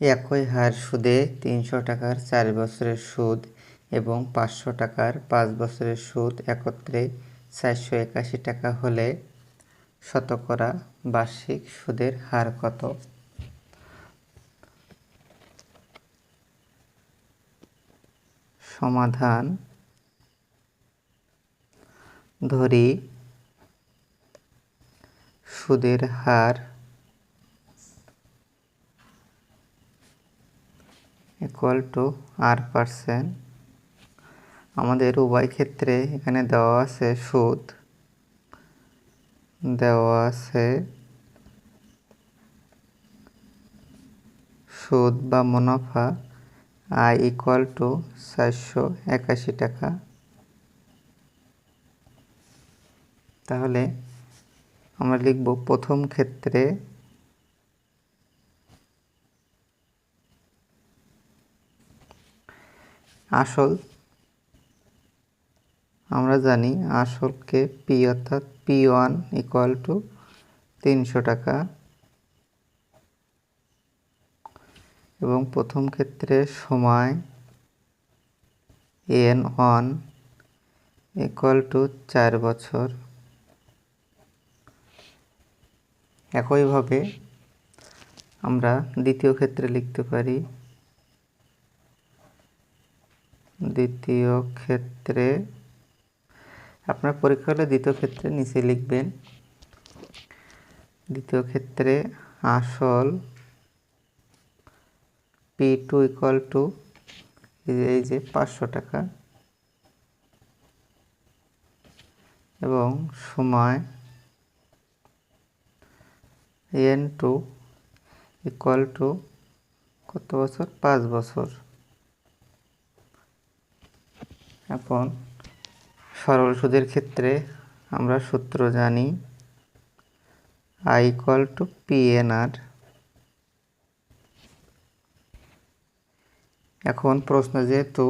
একই হার সুদে তিনশো টাকার চার বছরের সুদ এবং পাঁচশো টাকার পাঁচ বছরের সুদ একত্রে চারশো একাশি টাকা হলে শতকরা বার্ষিক সুদের হার কত? সমাধান ধরি সুদের হার ইকুয়াল টু আর পার্সেন্ট আমাদের উভয় ক্ষেত্রে এখানে দেওয়া আছে সুদ। দেওয়া আছে সুদ বা মুনাফা আই ইকুয়াল টু চারশো একাশি টাকা। তাহলে আমরা লিখব প্রথম ক্ষেত্রে আসল। আমরা জানি আসলকে পি অর্থাৎ পি ওয়ান ইকুয়াল টু তিনশো টাকা। এবং প্রথম ক্ষেত্রে সময় এন ওয়ান ইকুয়াল টু চার বছর। একইভাবে আমরা দ্বিতীয় ক্ষেত্রে লিখতে পারি দ্বিতীয় ক্ষেত্রে, আপনার পরীক্ষা হলে দ্বিতীয় ক্ষেত্রে নিচে লিখবেন। দ্বিতীয় ক্ষেত্রে আসল পি টু ইকুয়াল টু এই যে পাঁচশো টাকা। এবং সময় এন টু ইকুয়াল টু কত বছর? পাঁচ বছর। এখন সরল সুদের ক্ষেত্রে আমরা সূত্র জানি I to P N R এখন প্রশ্ন যেহেতু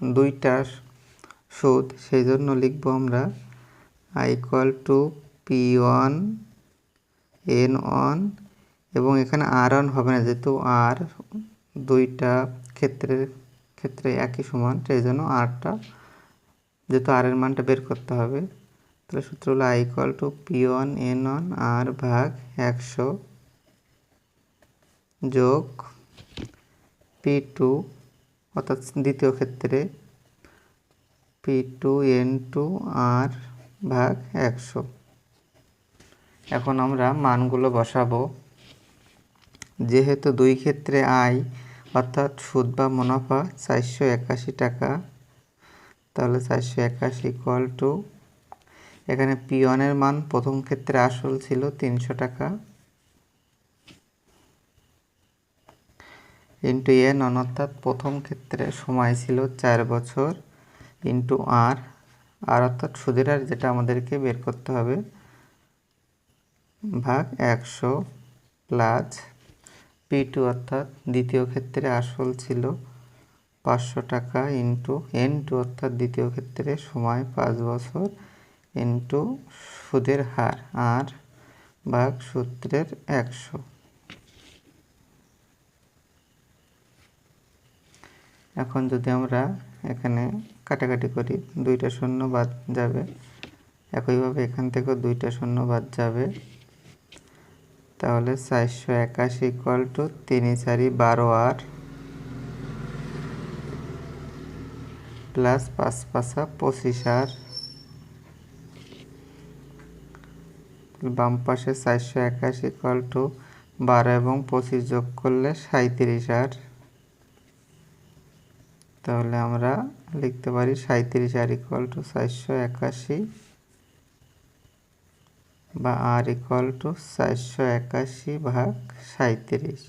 দুইটা সুদ, সেই জন্য লিখব আমরা I two P one N one এবং এখানে আর ওয়ান হবে না, যেহেতু আর দুইটা ক্ষেত্রের ক্ষেত্রে একই সমান সেই জন্য আরটা, যেহেতু আর এর মানটা বের করতে হবে, তাহলে সূত্র হলো I equal to P one N one R ভাগ একশো যোগ পি টু অর্থাৎ দ্বিতীয় ক্ষেত্রে P two N two R ভাগ একশো। এখন আমরা মানগুলো বসাবো। যেহেতু দুই ক্ষেত্রে আয় অর্থাৎ সুদ বা মুনাফা চারশো একাশি টাকা। তাহলে চারশো একাশি ইকুয়াল টু এখানে পি ওয়ানের মান প্রথম ক্ষেত্রে আসল ছিল তিনশো টাকা। ইন্টু এন অর্থাৎ প্রথম ক্ষেত্রে সময় ছিল চার বছর। ইন্টু আর আর অর্থাৎ সুদের আর যেটা আমাদেরকে বের করতে হবে, ভাগ একশো প্লাস পি টু অর্থাৎ দ্বিতীয় ক্ষেত্রে আসল ছিল পাঁচশো টাকা ইন্টু এন টু অর্থাৎ দ্বিতীয় ক্ষেত্রে সময় পাঁচ বছর ইন্টু সুদের হার আর ভাগ সূত্রের একশো। এখন যদি আমরা এখানে কাটাকাটি করি, দুইটা শূন্য বাদ যাবে। একইভাবে এখান থেকেও দুইটা শূন্য বাদ যাবে। তাহলে চারশো একাশি ইকুয়াল টু তিন চারি বারো আট প্লাস পাঁচ পাঁচা পঁচিশ আর বাম পাশে চারশো একাশি ইকুয়াল টু বারো এবং পঁচিশ যোগ করলে সাঁত্রিশ আর তাহলে আমরা লিখতে পারি সাঁত্রিশ আর ইকুয়াল টু চারশো একাশি বা আর ইকুয়াল টু চারশো একাশি ভাগ সাঁত্রিশ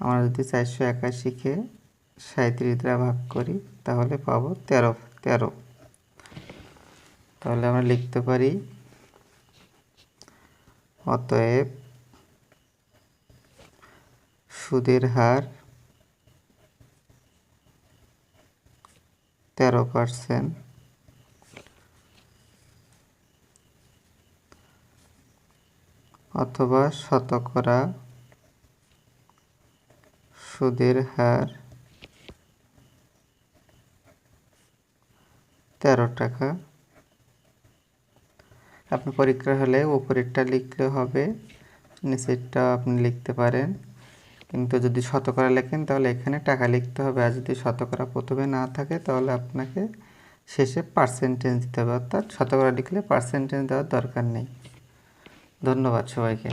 আমরা যদি চারশো একাশিকে সাঁত্রিশ দ্বারা ভাগ করি, তাহলে পাবো তেরো তেরো। তাহলে আমরা লিখতে পারি, অতএব সুদের হার তেরো পার্সেন্ট অথবা শতকরা সুদের হার তেরো টাকা। আপনি পরীক্ষা হলে উপরেরটা লিখলে হবে, নিচেরটা আপনি লিখতে পারেন। কিন্তু যদি শতকরা লেখেন, তাহলে এখানে টাকা লিখতে হবে। আর যদি শতকরা প্রথমে না থাকে, তাহলে আপনাকে শেষে পার্সেন্টেজ দিতে হবে। অর্থাৎ শতকরা লিখলে পার্সেন্টেজ দেওয়ার দরকার নেই। ধন্যবাদ সবাইকে।